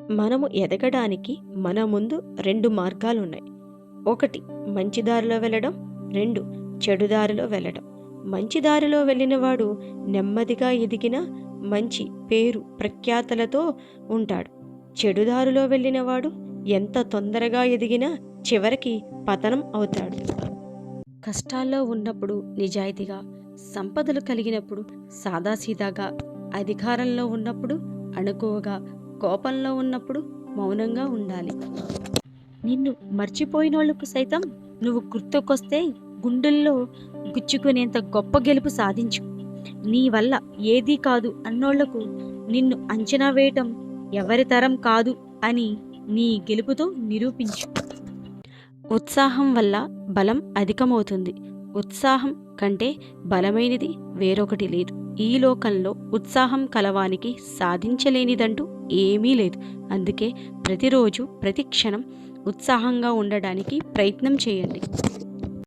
మనము ఎదగడానికి మన ముందు రెండు మార్గాలు ఉన్నాయి ఒకటి మంచి దారిలో వెళ్ళడం. రెండు చెడు దారిలో వెళ్ళడం. మంచి దారిలో వెళ్ళినవాడు నెమ్మదిగా ఎదిగిన మంచి పేరు ప్రఖ్యాతలతో ఉంటాడు. చెడు దారిలో వెళ్ళినవాడు ఎంత తొందరగా ఎదిగినా చివరికి పతనం అవుతాడు. కష్టాల్లో ఉన్నప్పుడు నిజాయితీగా సంపదలు కలిగినప్పుడు సాదాసీదాగా అధికారంలో ఉన్నప్పుడు అణుకువగా కోపంలో ఉన్నప్పుడు మౌనంగా ఉండాలి. నిన్ను మర్చిపోయిన వాళ్ళకు సైతం నువ్వు గుర్తుకొస్తే గుండెల్లో గుచ్చుకునేంత గొప్ప గెలుపు సాధించు. నీ వల్ల ఏదీ కాదు అన్నోళ్ళకు నిన్ను అంచనా వేయటం ఎవరి తరం కాదు అని నీ గెలుపుతో నిరూపించు. ఉత్సాహం వల్ల బలం అధికమవుతుంది. ఉత్సాహం కంటే బలమైనది వేరొకటి లేదు. ఈ లోకంలో ఉత్సాహం కలవానికి సాధించలేనిదంటూ ఏమీ లేదు. అందుకే ప్రతిరోజు ప్రతి క్షణం ఉత్సాహంగా ఉండడానికి ప్రయత్నం చేయండి.